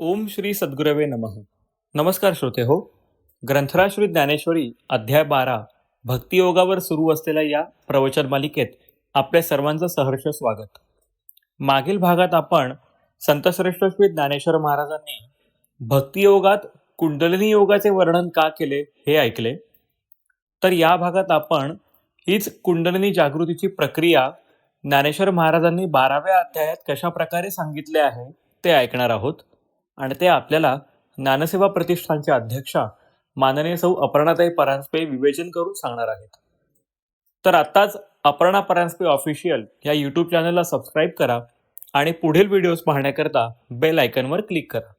ओम श्री सद्गुरवे नमः. नमस्कार श्रोते हो ग्रंथराश्री ज्ञानेश्वरी अध्याय बारा भक्तियोगावर सुरू असलेल्या या प्रवचन मालिकेत आपल्या सर्वांचं सहर्ष स्वागत. मागील भागात आपण संतश्रेष्ठ श्री ज्ञानेश्वर महाराजांनी भक्तियोगात कुंडलिनी योगाचे वर्णन का केले हे ऐकले? तर या भागात आपण हीच कुंडलिनी जागृतीची प्रक्रिया ज्ञानेश्वर महाराजांनी बाराव्या अध्यायात कशा प्रकारे सांगितले आहे ते ऐकणार आहोत. आणि ते आपल्याला ज्ञानसेवा प्रतिष्ठानच्या अध्यक्षा माननीय सौ अपर्णाताई परांजपे विवेचन करून सांगणार आहेत. तर आत्ताच अपर्णा परांजपे ऑफिशियल या यूट्यूब चॅनलला सबस्क्राईब करा आणि पुढील व्हिडिओज पाहण्याकरता बेल आयकनवर क्लिक करा.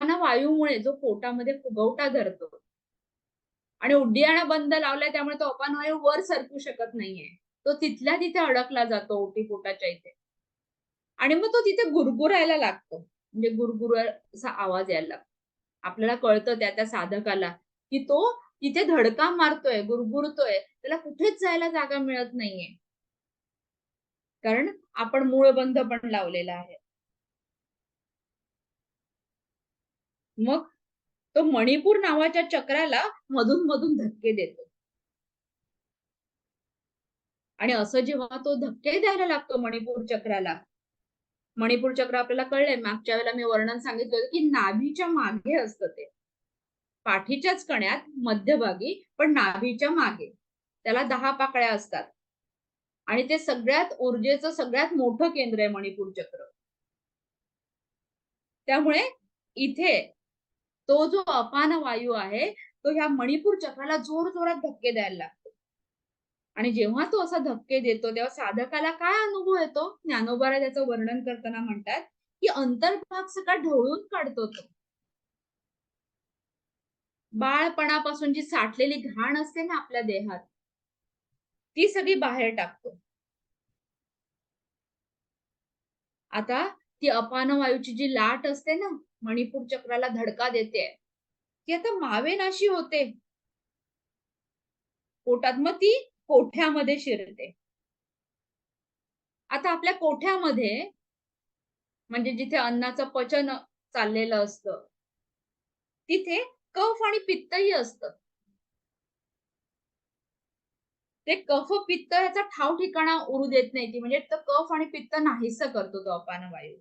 वायूमुळे जो पोटामध्ये फुगवटा धरतो आणि उड्डियाणा बंद लावलाय त्यामुळे तो अपान वायू वर सरकू शकत नाहीये. तो तिथल्या तिथे अडकला जातो ओटी पोटाच्या इथे. आणि मग तो तिथे गुरगुरायला लागतो. म्हणजे गुरगुर असा आवाज यायला लागतो. आपल्याला कळतं त्या त्या साधकाला की तो तिथे धडका मारतोय गुरगुरतोय. त्याला कुठेच जायला जागा मिळत नाहीये. कारण आपण मूळ बंध पण लावलेला आहे. मग तो मणिपूर नावाच्या चक्राला मधून मधून धक्के देतो. आणि असं जेव्हा तो धक्के द्यायला लागतो मणिपूर चक्राला मणिपूर चक्र आपल्याला कळलंय. मागच्या वेळेला मी वर्णन सांगितलं होतं की नाभीच्या मागे असतं ते. पाठीच्याच कण्यात मध्यभागी पण नाभीच्या मागे. त्याला दहा पाकळ्या असतात. आणि ते सगळ्यात ऊर्जेचं सगळ्यात मोठं केंद्र आहे मणिपूर चक्र. त्यामुळे इथे तो जो अपान वायू आहे तो ह्या मणिपूर चक्राला जोर जोरात धक्के द्यायला लागतो आणि जेव्हा तो असा धक्के देतो तेव्हा साधकाला काय अनुभव येतो? ज्ञानोबारा त्याचं वर्णन करताना म्हणतात की अंतर्भाग सगळा ढवळून काढतो तो. बाळपणापासून जी साठलेली घाण असते ना आपल्या देहात ती सगळी बाहेर टाकतो. आता ती अपान वायूची जी लाट असते ना मणिपूर चक्राला धडका देते ती आता मावेनाशी होते. पोटात मग ती कोठ्यामध्ये शिरते? आता आपल्या कोठ्यामध्ये म्हणजे जिथे अन्नाचं पचन चाललेलं असतं तिथे कफ आणि पित्तही असत. ते कफ पित्त याचा ठाव ठिकाणा उरू देत नाही ती म्हणजे कफ आणि पित्त नाहीस करतो तो अपान वायू.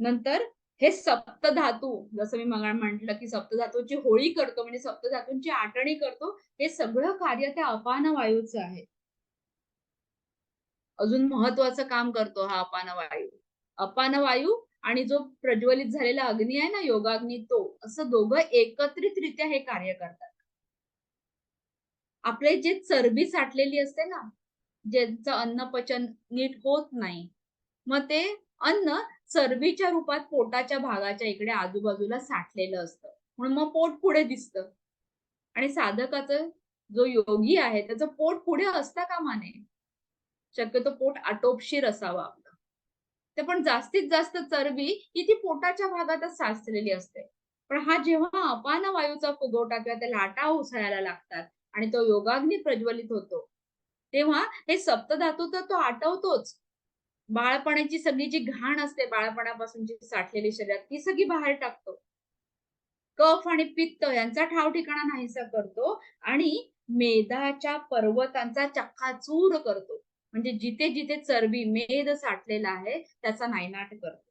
नंतर हे सप्तधातू जसं मी मग म्हंटल की सप्तधातूची होळी करतो म्हणजे सप्तधातूंची आटणी करतो हे सगळं कार्य त्या अपान वायूचं आहे. अजून महत्वाचं काम करतो हा अपान वायू. अपान वायू आणि जो प्रज्वलित झालेला अग्नी आहे ना योगाग्नी तो असं दोघं एकत्रितरित्या हे कार्य करतात. आपले जे चरबी साठलेली असते ना ज्यांचं अन्न पचन नीट होत नाही मग ते अन्न चरबीच्या रूपात पोटाच्या भागाच्या इकडे आजूबाजूला साठलेलं असतं. म्हणून मग पोट पुढे दिसतं. आणि साधकाचं जो योगी आहे त्याचं पोट पुढे असता कामा नये. शक्यतो पोट आटोपशीर असावा आपलं. ते पण जास्तीत जास्त चरबी ही ती पोटाच्या भागातच साचलेली असते. पण हा जेव्हा अपान वायूचा फुगवटा किंवा त्या लाटा उसळायला लागतात आणि तो योगाग्नी प्रज्वलित होतो तेव्हा हे सप्तधातू तर तो आटवतोच. बाळपणाची सगळी जी घाण असते बाळपणापासूनची साठलेली शरीरात ती सगळी बाहेर टाकतो. कफ आणि पित्त यांचा ठाव ठिकाणा नाहीसा करतो आणि मेधाच्या पर्वतांचा चक्काचूर करतो. म्हणजे जिथे जिथे चरबी मेद साठलेला आहे त्याचा नायनाट करतो.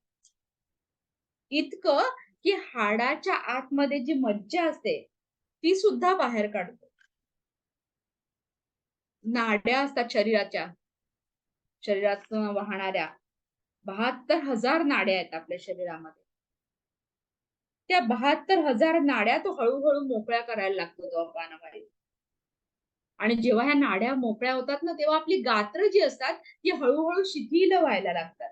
इतकं की हाडाच्या आतमध्ये जी मज्जा असते ती सुद्धा बाहेर काढतो. नाड्या असतात शरीराच्या. शरीरातून वाहणाऱ्या बहात्तर हजार नाड्या आहेत आपल्या शरीरामध्ये. त्या बहात्तर हजार नाड्या तो हळूहळू मोकळ्या करायला लागतो तो अपानवायू आणि जेव्हा ह्या नाड्या मोकळ्या होतात ना तेव्हा आपली गात्र जी असतात ती हळूहळू शिथिल व्हायला लागतात.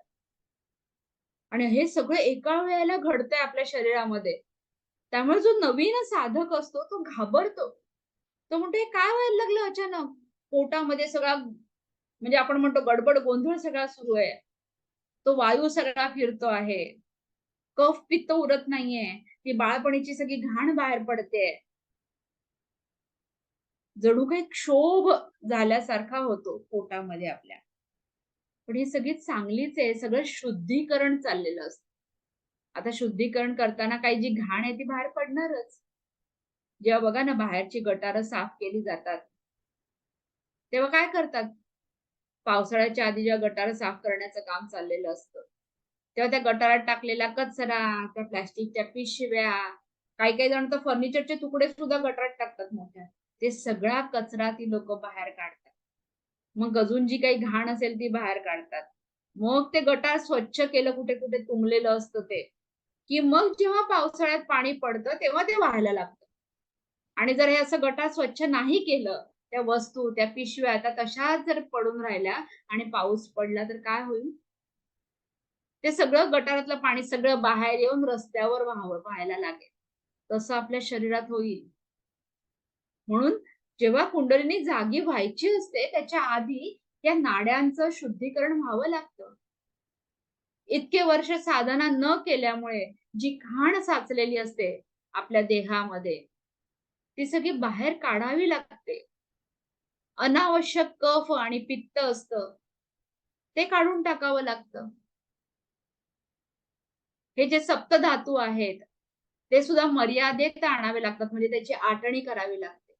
आणि हे सगळं एका वेळेला घडतंय आपल्या शरीरामध्ये. त्यामुळे जो नवीन साधक असतो तो घाबरतो. तो म्हणतो हे काय व्हायला लागलं अचानक? पोटामध्ये सगळा म्हणजे आपण म्हणतो गडबड गोंधळ सगळा सुरू आहे तो वायू सगळा फिरतो आहे कफ पित्त उरत नाहीये ती बाळपणीची सगळी घाण बाहेर पडते जणू काही क्षोभ झाल्यासारखा होतो पोटामध्ये आपल्या पण ही सगळी चांगलीच आहे. सगळं शुद्धीकरण चाललेलं असतं. आता शुद्धीकरण करताना काही जी घाण आहे ती बाहेर पडणारच. जेव्हा बघा ना बाहेरची गटारं साफ केली जातात. तेव्हा काय करतात? पावसाळ्याच्या आधी जेव्हा गटार साफ करण्याचं काम चाललेलं असतं. तेव्हा त्या गटारात टाकलेला कचरा, त्या प्लास्टिकच्या पिशव्या, काही-काही जण तर फर्निचरचे तुकडे सुद्धा गटारात टाकतात मोठ्या. ते सगळा कचरा ती लोक बाहेर काढतात. मग अजून जी काही घाण असेल ती बाहेर काढतात. मग ते गटार स्वच्छ केलं कुठे-कुठे तुंबलेलं असतं ते, की मग जेव्हा पावसाळ्यात पाणी पडतं तेव्हा ते वाहायला लागतं. आणि जर हे असं गटार स्वच्छ नाही केलं, त्या वस्तू, त्या पिशव्या त्या तशाच जर पडून राहिल्या आणि पाऊस पडला तर काय होईल? ते सगळं गटारातलं पाणी सगळं बाहेर येऊन रस्त्यावर व्हायला लागेल. तसं आपल्या शरीरात होईल. म्हणून जेव्हा कुंडलिनी जागी व्हायची असते त्याच्या आधी या नाड्यांचं शुद्धीकरण व्हावं लागतं. इतके वर्ष साधना न केल्यामुळे जी घाण साचलेली असते आपल्या देहामध्ये, ती सगळी बाहेर काढावी लागते. अनावश्यक कफ आणि पित्त असतं, ते काढून टाकावं लागतं. हे जे सप्त धातू आहेत, ते सुद्धा मर्यादेत आणावे लागतात म्हणजे त्याची आटणी करावी लागते.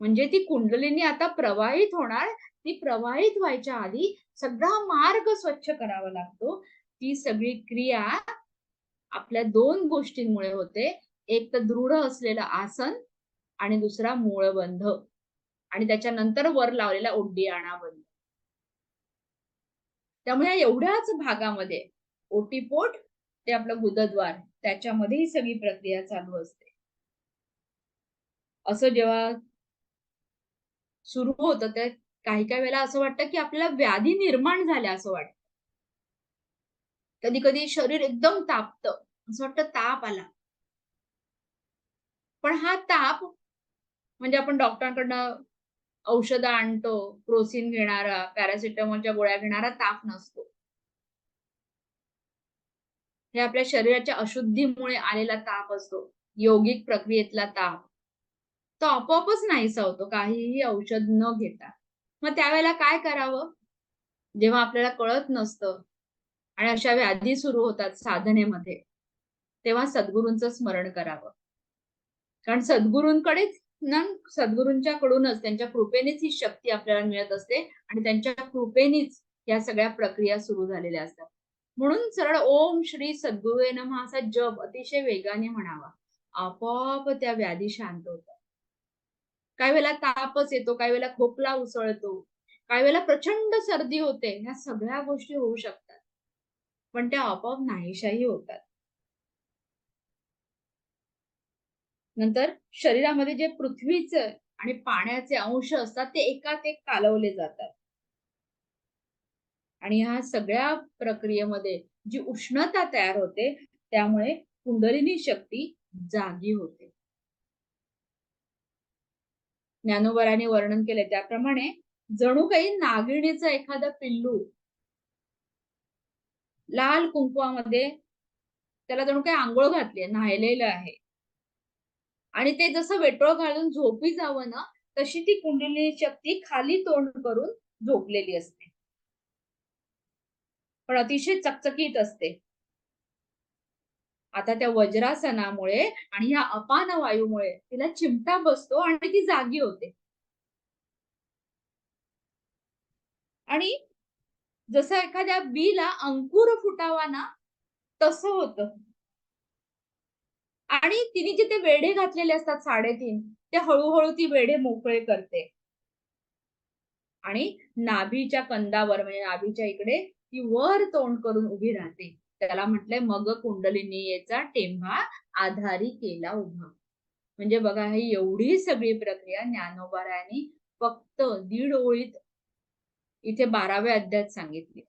म्हणजे ती कुंडलिनी आता प्रवाहित होणार, ती प्रवाहित व्हायच्या आधी सगळा मार्ग स्वच्छ करावा लागतो. ती सगळी क्रिया आपल्या दोन गोष्टींमुळे होते. एक तर दृढ असलेलं आसन आणि दुसरा मूळबंध आणि त्याच्यानंतर वर लावलेला उड्डीयाणा बंद त्यामुळे एवढ्याच भागामध्ये ओटीपोट ते आपलं गुदद्वार त्याच्यामध्ये ही सगळी प्रक्रिया चालू असते. असं जेव्हा सुरू होतं ते काही-काही वेळेला असं वाटतं, की आपल्याला व्याधी निर्माण झाल्या असं वाटतं. कधी-कधी शरीर एकदम तापतं. असं वाटतं ताप आला. पण हा ताप म्हणजे आपण डॉक्टरांकडनं औषधं आणतो, क्रोसिन घेणारा, पॅरासिटामॉलच्या गोळ्या घेणारा ताप नसतो. हे आपल्या शरीराच्या अशुद्धीमुळे आलेला ताप असतो. योगिक प्रक्रियेतला ताप. तो आपोआपच नाहीसा होतो काहीही औषध न घेता. मग त्यावेळेला काय करावं? जेव्हा आपल्याला कळत नसतं आणि अशा व्याधी सुरू होतात साधनेमध्ये, तेव्हा सद्गुरूंचं स्मरण करावं. कारण सद्गुरूंकडेच सद्गुरूंच्या कडूनच त्यांच्या कृपेनेच ही शक्ती आपल्याला मिळत असते आणि त्यांच्या कृपेनेच या सगळ्या प्रक्रिया सुरू झालेल्या असतात. म्हणून सरळ ओम श्री सद्गुरुवे नम असा जप अतिशय वेगाने म्हणावा. आपोआप त्या व्याधी शांत होतात. काही वेळेला तापच येतो, काही वेळेला खोकला उसळतो, काही वेळेला प्रचंड सर्दी होते. ह्या सगळ्या गोष्टी होऊ शकतात. पण त्या आपोआप नाहीशाही होतात. नंतर शरीरामध्ये जे पृथ्वीचे आणि पाण्याचे अंश असतात ते एकात एक कालवले जातात. आणि ह्या सगळ्या प्रक्रियेमध्ये जी उष्णता तयार होते, त्यामुळे कुंडलिनी शक्ती जागी होते. ज्ञानोबराने वर्णन केले त्याप्रमाणे जणू काही नागिणीचं एखादं पिल्लू लाल कुंकवामध्ये त्याला जणू काही आंघोळ घातली आहे, न्हायलेलं आहे. आणि ते जसं वेटोळ घालून झोपी जावं ना, तशी ती कुंडलिनी शक्ती खाली तोंड करून झोपलेली असते. पण अतिशय चकचकीत असते. आता त्या वज्रासनामुळे आणि ह्या अपान वायूमुळे तिला चिमटा बसतो आणि ती जागी होते. आणि जसं एखाद्या बीला अंकुर फुटावा ना, तसं होतं. आणि तिने जे ते वेढे घातलेले असतात 3.5 ते हळूहळू ती वेढे मोकळे करते. आणि नाभीच्या कंदावर म्हणजे नाभीच्या इकडे ती वर तोंड करून उभी राहते. त्याला म्हटलंय मग कुंडलिनीयेचा टेंभा आधारी केला उभा. म्हणजे बघा ही एवढी सगळी प्रक्रिया ज्ञानोबारायांनी फक्त दीड ओळीत इथे 12व्या अध्यायात सांगितली.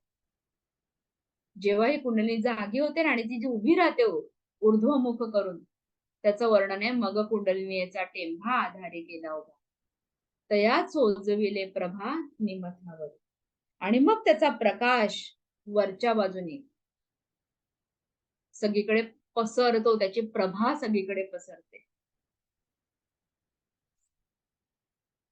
जेव्हा ही कुंडली जागी होते ना आणि ती जी उभी राहते ऊर्ध्वमुख करून, त्याचं वर्णन आहे मग कुंडलिनीचा टेंभा आधारे केला उभा. तया चोजविले प्रभा निमथावर आणि मग त्याचा प्रकाश वरच्या बाजूने सगळीकडे पसरतो, त्याची प्रभा सगळीकडे पसरते.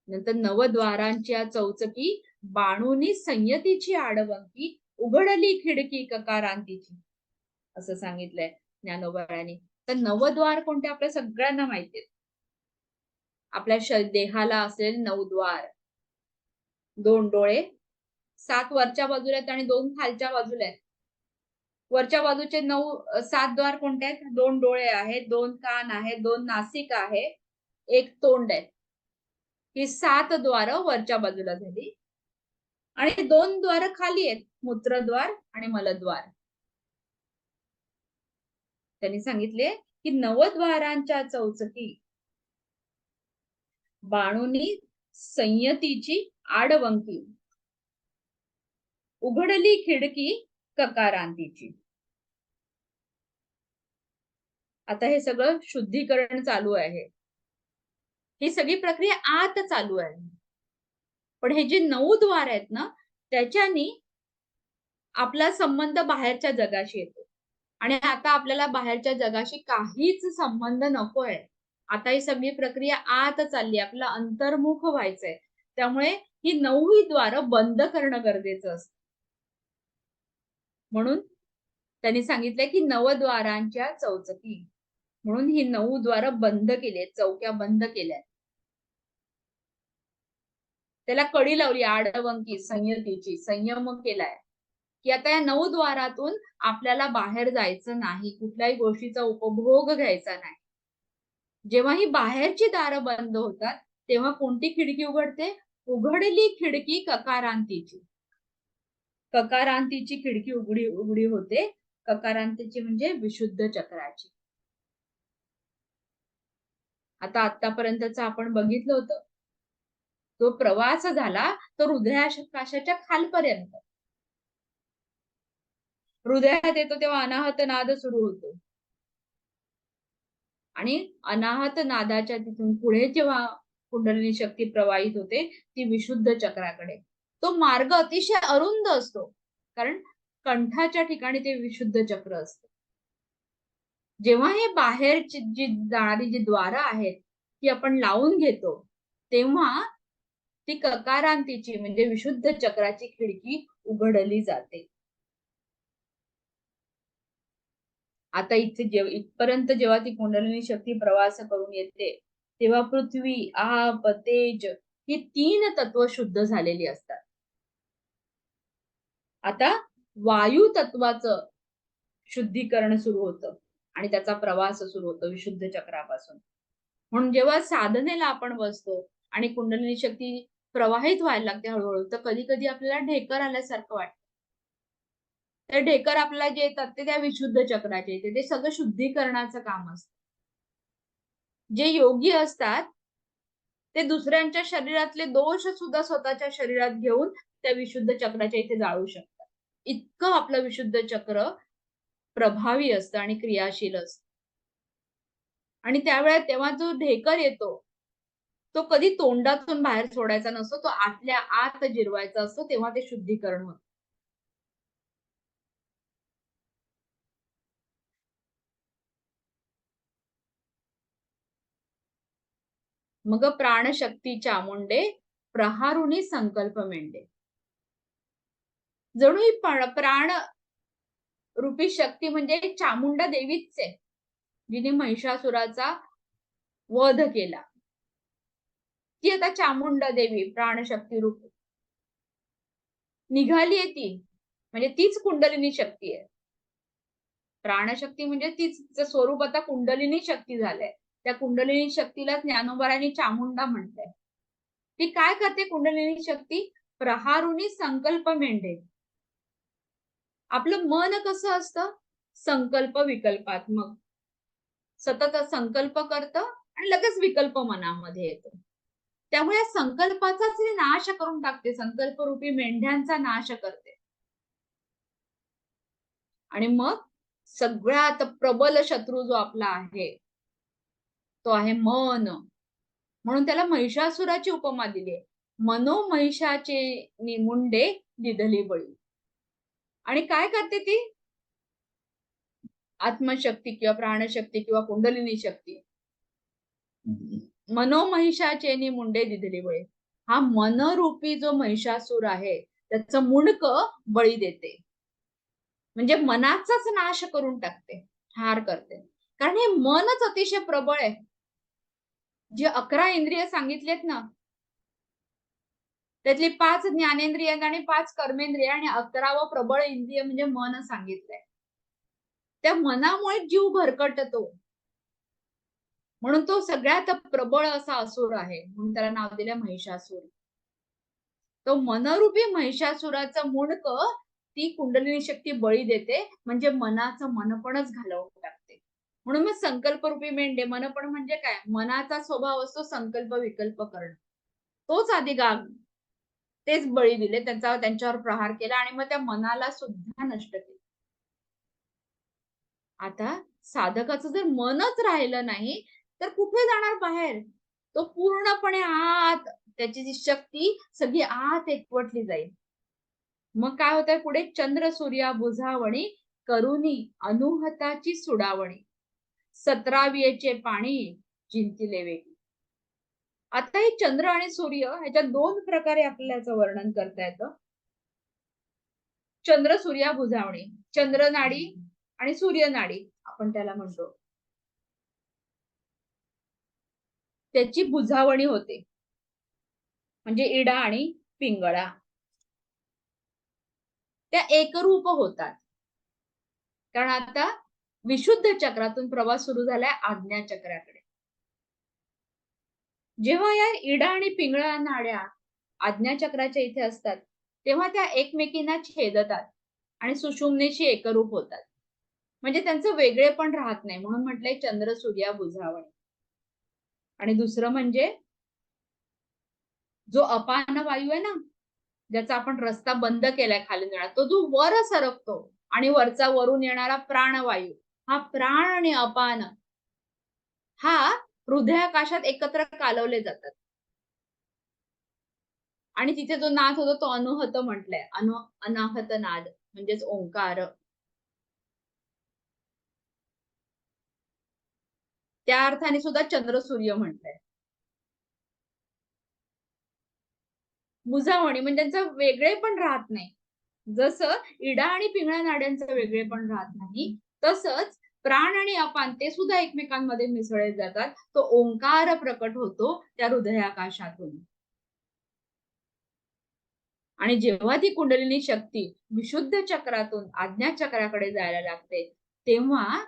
नंतर नवद्वारांच्या चौचकी बाणूनी संयतीची आडवंकी उघडली खिडकी ककारांतीची असं सांगितलंय ज्ञानोबाळांनी तर नवद्वार कोणते आपल्या सगळ्यांना माहिती आहेत आपल्या श- देहाला असेल नवद्वार दोन डोळे सात वरच्या बाजूला आहेत आणि दोन खालच्या बाजूला आहेत. वरच्या बाजूचे नऊ सात द्वार कोणते आहेत? दोन डोळे आहेत दोन कान आहेत दोन नासिक आहे एक तोंड आहे. ही सात द्वार वरच्या बाजूला झाली. आणि दोन द्वार खाली आहेत मूत्रद्वार आणि मलद्वार. त्यांनी सांगितले की नवद्वारांच्या चौचकी बाणूनी संयतीची आडवंकी उघडली खिडकी ककारांतीची. आता हे सगळं शुद्धीकरण चालू आहे. ही सगळी प्रक्रिया आत चालू आहे. पण हे जे नऊ द्वार आहेत ना त्याच्यानी आपला संबंध बाहेरच्या जगाशी येतो. आणि आता आपल्याला बाहेरच्या जगाशी काहीच संबंध नकोय. आता ही सगळी प्रक्रिया आत चालली आपला अंतर्मुख व्हायचंय. त्यामुळे ही नऊही द्वार बंद करणं गरजेचं असतं. म्हणून त्यांनी सांगितलंय की नवद्वारांच्या चौचकी. म्हणून ही नऊ द्वार बंद केली चौक्या बंद केल्या त्याला कडी लावली आडवंकी संयतीची संयम केलाय. की आता या नऊ द्वारातून आपल्याला बाहेर जायचं नाही कुठल्याही गोष्टीचा उपभोग घ्यायचा नाही. जेव्हा ही बाहेरची दारं बंद होतात तेव्हा कोणती खिडकी उघडते? उघडली खिडकी ककारांतीची. ककारांतीची खिडकी उघडी उघडी होते. ककारांतीची म्हणजे विशुद्ध चक्राची. आता आतापर्यंतच आपण बघितलं होतं. तो प्रवास झाला तो हृदयाकाशाच्या खालपर्यंत. हृदयात येतो तेव्हा अनाहत नाद सुरू होतो. आणि अनाहत नादाच्या तिथून पुढे जेव्हा कुंडलिनी शक्ती प्रवाहित होते ती विशुद्ध चक्राकडे. तो मार्ग अतिशय अरुंद असतो कारण कंठाच्या ठिकाणी ते विशुद्ध चक्र असते. जेव्हा हे बाहेरची जी जाणारी जी द्वार आहेत ती आपण लावून घेतो तेव्हा ती ककारांतीची म्हणजे विशुद्ध चक्राची खिडकी उघडली जाते. आता इथे जेव्हा इथपर्यंत जेव्हा ती कुंडलिनी शक्ती प्रवास करून येते तेव्हा पृथ्वी आप तेज ही तीन तत्व शुद्ध झालेली असतात. आता वायू तत्वाचं शुद्धीकरण सुरू होतं आणि त्याचा प्रवास सुरू होतो विशुद्ध चक्रापासून. म्हणून जेव्हा साधनेला आपण बसतो आणि कुंडलिनी शक्ती प्रवाहित व्हायला लागते हळूहळू तर कधी कधी आपल्याला ढेकर आल्यासारखं वाटतं. तर ढेकर आपल्याला जे येतात ते त्या विशुद्ध चक्राचे येते. ते सगळं शुद्धीकरणाचं काम असतं. जे योगी असतात ते दुसऱ्यांच्या शरीरातले दोष सुद्धा स्वतःच्या शरीरात घेऊन त्या विशुद्ध चक्राच्या इथे जाळू शकतात. इतकं आपलं विशुद्ध चक्र प्रभावी असतं आणि क्रियाशील असतं. आणि त्यावेळेला तेव्हा जो ढेकर येतो तो कधी तोंडातून बाहेर सोडायचा नसतो तो आतल्या आत जिरवायचा असतो तेव्हा ते शुद्धीकरण होतं. मग प्राणशक्ती चामुंडे प्रहारुणी संकल्प मेंडे. जणू ही प्राण रूपी शक्ती म्हणजे चामुंडा देवीच आहे जिने महिषासुराचा वध केला. ती आता चामुंडा देवी प्राणशक्ती रूप. निघालीये ती म्हणजे तीच कुंडलिनी शक्ती आहे. प्राणशक्ती म्हणजे तीच स्वरूप आता कुंडलिनी शक्ती झालंय. त्या कुंडलिनी शक्तीला ज्ञानोबारांनी चामुंडा म्हटलंय ती काय करते कुंडलिनी शक्ती? प्रहारुनी संकल्प मेंढे. आपलं मन कसं असतं? संकल्प विकल्पात्मक. सतत संकल्प करतं आणि लगेच विकल्प मनामध्ये येतो. त्यामुळे या संकल्पाचाच नाश करून टाकते. संकल्प रूपी मेंढ्यांचा नाश करते. आणि मग सगळ्यात प्रबल शत्रू जो आपला आहे तो आहे मन. म्हणून त्याला महिषासुराची उपमा दिली आहे. मनो महिषाचे मुंडे दिधली बळी. आणि काय करते ती? आत्मशक्ती किंवा प्राणशक्ती किंवा कुंडलिनी शक्ती. मनोमहिषाचे नि मुंडे दिधली बळी. हा मनरूपी जो महिषासूर आहे त्याचं मुंडकं बळी देते. म्हणजे मनाचाच नाश करून टाकते. ठार करते. कारण हे मनच अतिशय प्रबळ आहे. जे अकरा इंद्रिय सांगितलेत ना त्यातली पाच ज्ञानेंद्रिय आणि पाच कर्मेंद्रिय आणि अकरावं प्रबळ इंद्रिय म्हणजे मन सांगितलंय. त्या मनामुळे जीव भरकटतो. म्हणून तो सगळ्यात प्रबळ असा असुर आहे म्हणून त्याला नाव दिलं महिषासूर. तो मनरूपी महिषासुराचं मुंडक ती कुंडलिनी शक्ती बळी देते म्हणजे मनाचं मनपणच घालवून टाकते म्हणून मग संकल्परूपी मेंढे मनपण म्हणजे काय? मनाचा स्वभाव असतो संकल्प विकल्प करणं. तोच आधी गाग तेच बळी दिले त्यांचा त्यांच्यावर प्रहार केला आणि मग त्या मनाला सुद्धा नष्ट केलं. आता साधकाचं जर मनच राहिलं नाही तर कुठे जाणार बाहेर? तो पूर्णपणे आत त्याची जी शक्ती सगळी आत एकवटली जाईल. मग काय होतंय पुढे? चंद्र सूर्या बुझावणी करुणी अनुहताची सुडावणी. सतरावियेचे पाणी जिंतीले वेगी. आता हे चंद्र आणि सूर्य ह्याच्या दोन प्रकारे आपल्याला वर्णन करता येतं. चंद्र सूर्या बुझावणी चंद्र नाडी आणि सूर्य नाडी आपण त्याला म्हणतो. त्याची बुजावणी होते. म्हणजे इडा आणि पिंगळा. त्या एकरूप होतात. कारण आता विशुद्ध चक्रातून प्रवास सुरू झालाय आज्ञा चक्राकडे. जेव्हा या इडा आणि पिंगळा नाड्या आज्ञा चक्राच्या इथे असतात तेव्हा त्या एकमेकींना छेदतात आणि सुशुमनेशी एकरूप होतात. म्हणजे त्यांचं वेगळे पण राहत नाही म्हणून म्हटलंय चंद्र सूर्या बुझावणी आणि दुसरं म्हणजे जो अपान वायू आहे ना ज्याचा आपण रस्ता बंद केलाय खाली येणार तो जो वर सरकतो आणि वरचा वरून येणारा प्राणवायू हा प्राण आणि अपान हा हृदयाकाशात एकत्र कालवले जातात. आणि तिथे जो नाद होतो तो अनुहत म्हटलाय. अनु अनाहत नाद म्हणजेच ओंकार. त्या अर्थाने सुद्धा चंद्र सूर्य म्हटलंय. मुजावणी म्हणजे त्यांचं वेगळे पण राहत नाही. जसं इडा आणि पिंगळ्या नाड्यांचं वेगळे पण राहत नाही तसंच प्राण आणि अपान ते सुद्धा एकमेकांमध्ये मिसळले जातात. तो ओंकार प्रकट होतो त्या हृदयाकाशातून. आणि जेव्हा ती कुंडलिनी शक्ती विशुद्ध चक्रातून आज्ञा चक्राकडे जायला लागते तेव्हा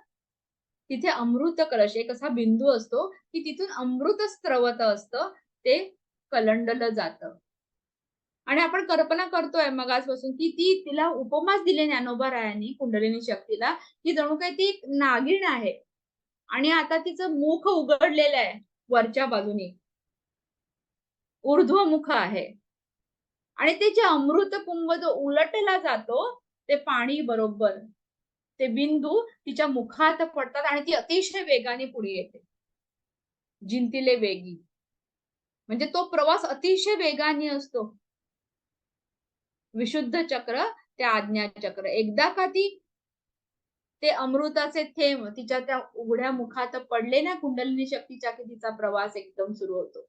तिथे अमृत कलश एक असा बिंदू असतो की तिथून अमृत स्त्रवत असतं ते कलंडलं जातं. आणि आपण कल्पना करतोय मगासपासून की ती तिला उपमास दिले ज्ञानोबा रायांनी कुंडलिनी शक्तीला की जणू काही ती नागिण आहे. आणि आता तिचं मुख उघडलेलं आहे वरच्या बाजूनी. ऊर्ध्व मुख आहे. आणि ते जे अमृत कुंभ जो उलटला जातो ते पाणी बरोबर. ते बिंदू तिच्या मुखात पडतात आणि ती अतिशय वेगाने पुढे येते. जिंतीले वेगी. म्हणजे तो प्रवास अतिशय वेगाने असतो. विशुद्ध चक्र ते आज्ञा चक्र. एकदा का ती ते अमृताचे थेंब तिच्या त्या उघड्या मुखात पडले ना कुंडलिनी शक्तीच्या की तिचा प्रवास एकदम सुरू होतो.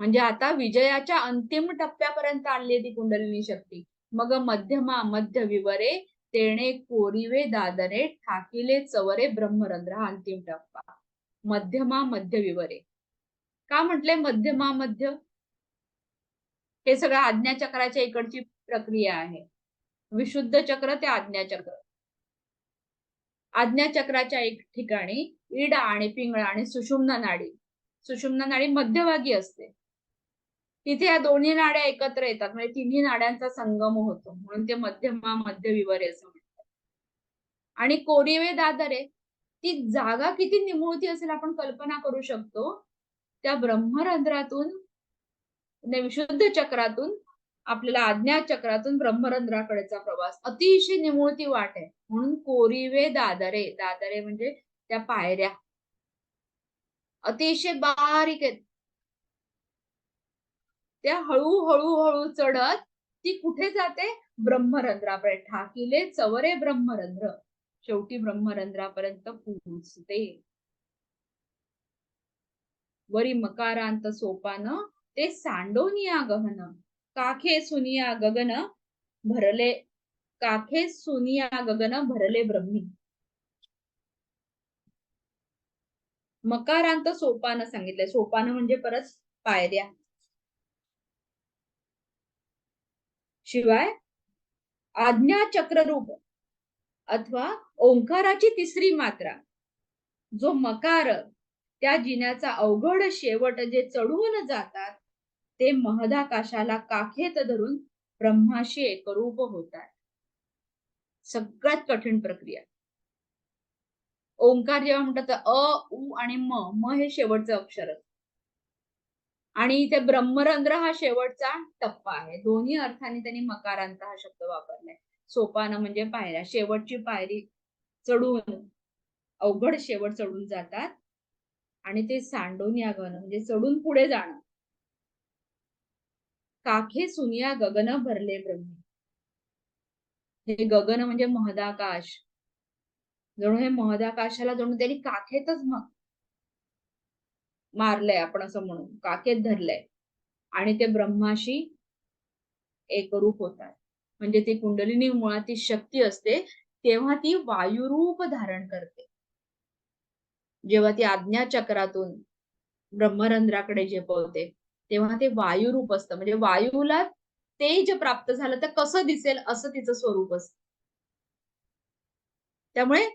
म्हणजे आता विजयाच्या अंतिम टप्प्यापर्यंत आणली ती कुंडलिनी शक्ती. मग मध्यमा मध्य विवरे तेणे कोरिवे दादरे ठाकिले चवरे ब्रह्मरंध्र हा अंतिम टप्पा. मध्यमा मध्य विवरे का म्हटले मध्यमा मध्य? हे सगळं आज्ञाचक्राच्या इकडची प्रक्रिया आहे. विशुद्ध चक्र ते आज्ञाचक्र आज्ञाचक्राच्या एक ठिकाणी इडा आणि पिंगळा आणि सुषुम्ना नाडी. सुषुम्ना नाडी मध्यभागी असते. तिथे या दोन्ही नाड्या एकत्र येतात. म्हणजे तिन्ही नाड्यांचा संगम होतो. म्हणून ते मध्यमा मध्य विवर असं म्हणतात. आणि कोरिवे दादरे ती जागा किती निमुळती असेल आपण कल्पना करू शकतो. त्या ब्रह्मरंध्रातून विशुद्ध चक्रातून आपल्याला आज्ञा चक्रातून ब्रह्मरंध्राकडेचा प्रवास. अतिशय निमुळती वाट आहे. म्हणून कोरिवे दादरे दादरे म्हणजे त्या पायऱ्या. अतिशय बारीक आहेत. त्या हळूहळू हळू चढत ती कुठे जाते? ब्रह्मरंध्रापर्यंत. ठाकिले चवरे ब्रह्मरंध्र. शेवटी ब्रह्मरंध्रापर्यंत पोहोचते. वरी मकारांत सोपान ते सांडोनिया गहन काखे सुनिया गगन भरले काखे सुनिया गगन भरले ब्रह्मी. मकारांत सोपान सांगितलंय. सोपान म्हणजे परत पायऱ्या. शिवाय आज्ञा चक्ररूप अथवा ओंकाराची तिसरी मात्रा जो मकार त्या जिन्याचा अवघड शेवट जे चढून जातात ते महदाकाशाला काखेत धरून ब्रह्माशी एकरूप होतात. सगळ्यात कठीण प्रक्रिया. ओंकार जेव्हा म्हणतात तर अ उ आणि म म हे शेवटचं अक्षर आणि इथे ब्रह्मरंध्र हा शेवटचा टप्पा आहे. दोन्ही अर्थाने त्यांनी मकारांत हा शब्द वापरलाय. सोपान म्हणजे पायऱ्या. शेवटची पायरी चढून अवघड शेवट चढून जातात. आणि ते सांडून या गण म्हणजे चढून पुढे जाणं. काखे सुनिया गगन भरले ब्रह्मे. हे गगन म्हणजे महदाकाश. जणू हे महदाकाशाला जणू त्यांनी काखेतच मारलंय आपण असं म्हणू. काखेत धरलंय. आणि ते ब्रह्माशी एकरूप होतात. म्हणजे ती कुंडलिनी मुळात ती शक्ती असते तेव्हा ती वायुरूप धारण करते. जेव्हा ती आज्ञा चक्रातून ब्रह्मरंध्राकडे झेपवते. तेव्हा ते वायुरूप असतं. म्हणजे वायूला तेज प्राप्त झालं तर कसं दिसेल असं तिचं स्वरूप असतं. त्यामुळे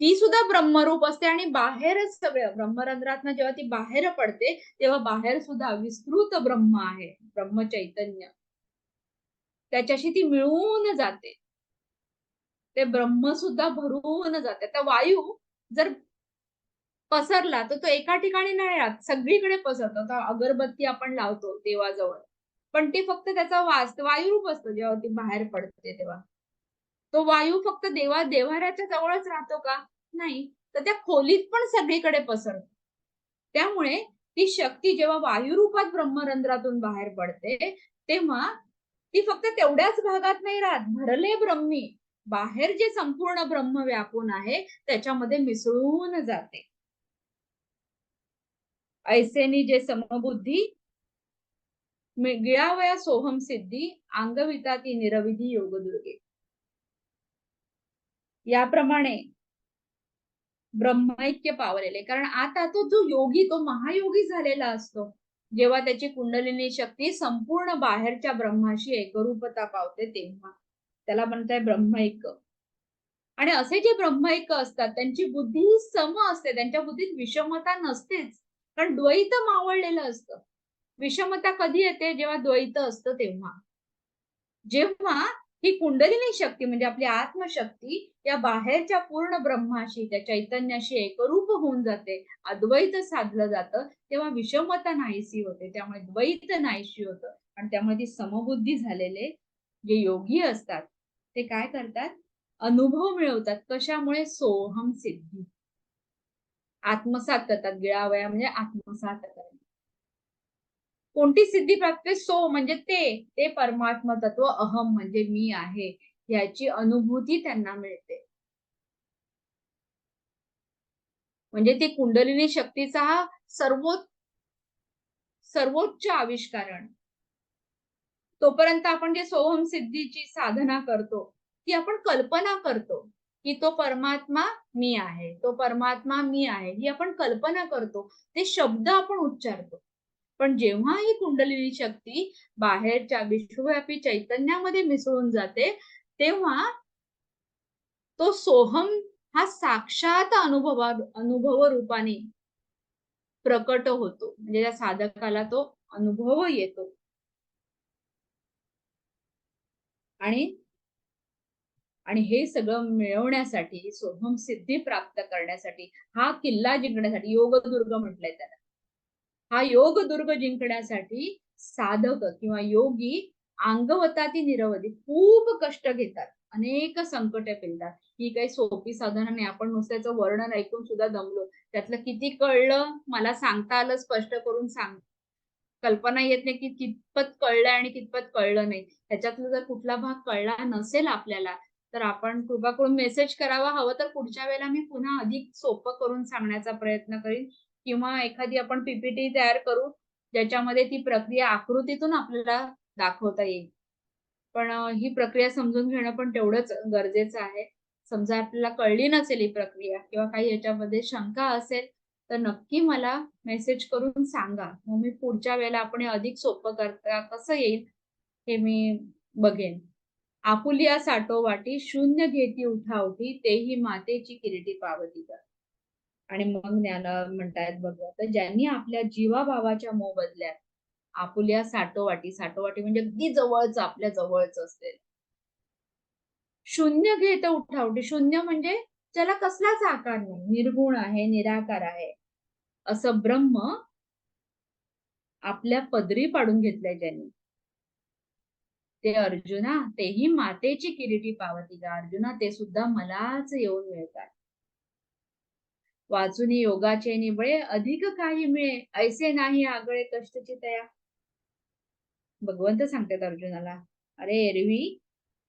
ती सुद्धा ब्रह्मरूप असते आणि बाहेरच सगळं ब्रह्मरंध्रात जेव्हा ती बाहेर पडते तेव्हा बाहेर सुद्धा विस्तृत ब्रह्म आहे ब्रह्म चैतन्य त्याच्याशी ती मिळून जाते. ते ब्रह्म सुद्धा भरून जाते. आता वायू जर पसरला तर तो एका ठिकाणी नाही राहत. सगळीकडे पसरतो. आता अगरबत्ती आपण लावतो देवाजवळ. पण ती फक्त त्याचा वास वायुरूप असतो जेव्हा ती बाहेर पडते तेव्हा. तो वायू फक्त देवा देवाऱ्याच्या जवळच राहतो का? नाही. तर त्या खोलीत पण सगळीकडे पसरतो. त्यामुळे ती शक्ती जेव्हा वायुरूपात ब्रह्मरंध्रातून बाहेर पडते तेव्हा ती फक्त तेवढ्याच भागात नाही राहत. भरले ब्रह्मी. बाहेर जे संपूर्ण ब्रह्म व्यापून आहे त्याच्यामध्ये मिसळून जाते. ऐसेनी जे समबुद्धी मिळावया गिळावया सोहम सिद्धी अंगविता ती निरविधी योगदुर्गे. याप्रमाणे ब्रह्मैक्य पावलेले. कारण आता तो जो योगी तो महायोगी झालेला असतो जेव्हा त्याची कुंडलिनी शक्ती संपूर्ण बाहेरच्या ब्रह्माशी एकरूपता पावते तेव्हा. त्याला म्हणताय ब्रह्मैक्य आणि असे जे ब्रह्मैक्य असतात त्यांची बुद्धी सम असते त्यांच्या बुद्धीत विषमता नसतेच. कारण द्वैत मावळलेलं असतं. विषमता कधी येते? जेव्हा द्वैत असतं तेव्हा. जेव्हा ही कुंडलिनी शक्ती म्हणजे आपली आत्मशक्ती या बाहेरच्या पूर्ण ब्रह्माशी त्या चैतन्याशी एकरूप होऊन जाते अद्वैत साधलं जातं तेव्हा विषमता नाहीशी होते त्यामुळे द्वैत नाहीशी होतं. आणि त्यामुळे ती समबुद्धी झालेले जे योगी असतात ते काय करतात? अनुभव मिळवतात. कशामुळे? सोहम सिद्धी. आत्मसात करतात गिळावया म्हणजे आत्मसात करणे कोणती सिद्धी प्राप्त? सो म्हणजे ते ते परमात्मा तत्व अहम म्हणजे मी आहे याची अनुभूती त्यांना मिळते. म्हणजे ती कुंडलिनी शक्तीचा हा सर्वोच्च सर्वोच्च आविष्कारण. तोपर्यंत आपण जे सोहम सिद्धीची साधना करतो ती आपण कल्पना करतो. की तो परमात्मा मी आहे तो परमात्मा मी आहे ही आपण कल्पना करतो ते शब्द आपण उच्चारतो. पण जेव्हा ही कुंडलिनी शक्ती बाहेरच्या विश्वव्यापी चैतन्यामध्ये मिसळून जाते तेव्हा तो सोहम हा साक्षात अनुभवा अनुभव रूपाने प्रकट होतो. म्हणजे त्या साधकाला तो अनुभव येतो. आणि आणि हे सगळं मिळवण्यासाठी सोहम सिद्धी प्राप्त करण्यासाठी हा किल्ला जिंकण्यासाठी योगदुर्ग म्हटलंय त्याला. हा योगदुर्ग जिंकण्यासाठी साधक किंवा योगी अंगवताती निरवधी खूप कष्ट घेतात. अनेक संकटे पेलतात. ही काही सोपी साधना नाही. आपण नुसत्याचं वर्णन ऐकून सुद्धा दमलो. त्यातलं किती कळलं मला सांगता आलं स्पष्ट करून सांग. कल्पना येत नाही की कितपत कळलं आणि कितपत कळलं नाही. त्याच्यातला जर कुठला भाग कळला नसेल आपल्याला तर आपण कृपा करून मेसेज करावा हवं तर पुढच्या वेळेला मी पुन्हा अधिक सोपं करून सांगण्याचा प्रयत्न करीन किंवा एखादी आपण पीपीटी तयार करू, ज्याच्यामध्ये ती प्रक्रिया आकृतीतून आपल्याला दाखवता येईल. पण ही प्रक्रिया समजून घेणं पण तेवढंच गरजेचं आहे. समजा आपल्याला कळली नसेल ही प्रक्रिया किंवा काही याच्यामध्ये शंका असेल, तर नक्की मला मेसेज करून सांगा. मग मी पुढच्या वेळेला आपण अधिक सोपं करता कसं येईल, हे मी बघेन. आपुलिया साठोवाटी शून्य घेती उठावठी, तेही मातेची किरीटी पावती कर आणि मग ज्ञाना म्हणतायत बघ तर ज्यांनी आपल्या जीवाभावाच्या मोबदल्यात आपुल्या साठोवाटी, साठोवाटी म्हणजे अगदी जवळच आपल्या जवळच असेल. शून्य घेत उठावटी, शून्य म्हणजे ज्याला कसलाच आकार नाही, निर्गुण आहे, निराकार आहे. असं ब्रह्म आपल्या पदरी पाडून घेतलंय ज्यांनी. ते अर्जुना, तेही मातेची किरीटी पावती गं. अर्जुना, ते सुद्धा मलाच येऊन मिळतात. वाचून योगाचे निबळे, अधिक काही मिळे, ऐसे नाही आगळे कष्टची तया. भगवंत सांगतात अर्जुनाला, अरे एरवी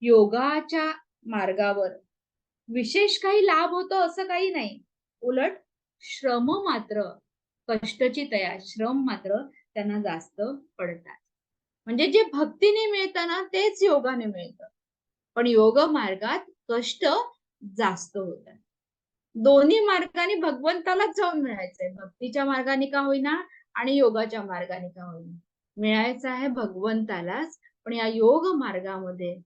योगाच्या मार्गावर विशेष काही लाभ होतो असं काही नाही. उलट श्रम मात्र कष्टची तया, श्रम मात्र त्यांना जास्त पडतात. म्हणजे जे भक्तीने मिळतं ना, तेच योगाने मिळतं. पण योग मार्गात कष्ट जास्त होतात. दोन्ही मार्गाने भगवंतालाच जाऊन मिळायचंय. भक्तीच्या मार्गाने का होईना आणि योगाच्या मार्गाने का होईना. मिळायचं आहे भगवंतालाच, पण या योग मार्गामध्ये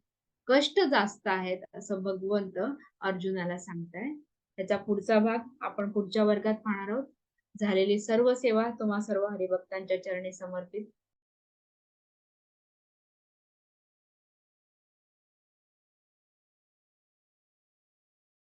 कष्ट जास्त आहेत, असं भगवंत अर्जुनाला सांगताय. त्याचा पुढचा भाग आपण पुढच्या वर्गात पाहणार आहोत. झालेली सर्व सेवा तुम्हा सर्व हरिभक्तांच्या चरणी समर्पित.